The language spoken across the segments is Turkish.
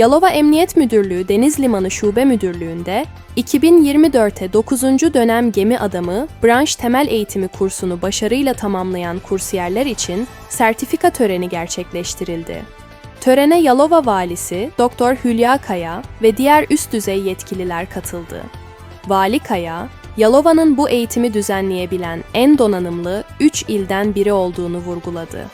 Yalova Emniyet Müdürlüğü Deniz Limanı Şube Müdürlüğü'nde 2024'te 9. dönem gemi adamı branş temel eğitimi kursunu başarıyla tamamlayan kursiyerler için sertifika töreni gerçekleştirildi. Törene Yalova Valisi Doktor Hülya Kaya ve diğer üst düzey yetkililer katıldı. Vali Kaya, Yalova'nın bu eğitimi düzenleyebilen en donanımlı 3 ilden biri olduğunu vurguladı.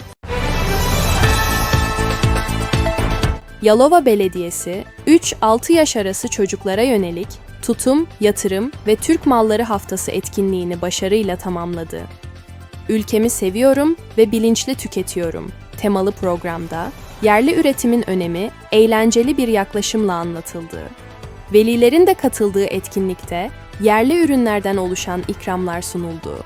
Yalova Belediyesi, 3-6 yaş arası çocuklara yönelik tutum, yatırım ve Türk Malları Haftası etkinliğini başarıyla tamamladı. Ülkemi seviyorum ve bilinçli tüketiyorum temalı programda yerli üretimin önemi eğlenceli bir yaklaşımla anlatıldı. Velilerin de katıldığı etkinlikte yerli ürünlerden oluşan ikramlar sunuldu.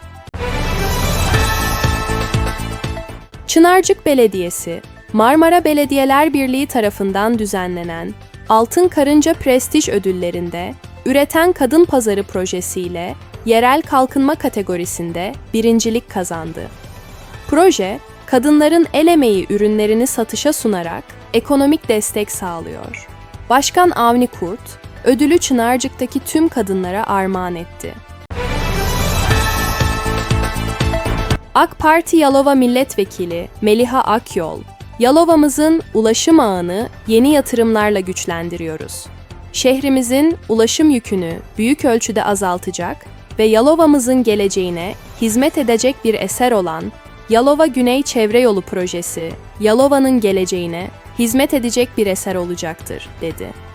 Çınarcık Belediyesi, Marmara Belediyeler Birliği tarafından düzenlenen Altın Karınca Prestij Ödülleri'nde Üreten Kadın Pazarı projesiyle yerel kalkınma kategorisinde birincilik kazandı. Proje, kadınların el emeği ürünlerini satışa sunarak ekonomik destek sağlıyor. Başkan Avni Kurt, ödülü Çınarcık'taki tüm kadınlara armağan etti. AK Parti Yalova Milletvekili Meliha Akyol, Yalova'mızın ulaşım ağını yeni yatırımlarla güçlendiriyoruz. Şehrimizin ulaşım yükünü büyük ölçüde azaltacak ve Yalova'mızın geleceğine hizmet edecek bir eser olan Yalova Güney Çevre Yolu projesi, Yalova'nın geleceğine hizmet edecek bir eser olacaktır, dedi.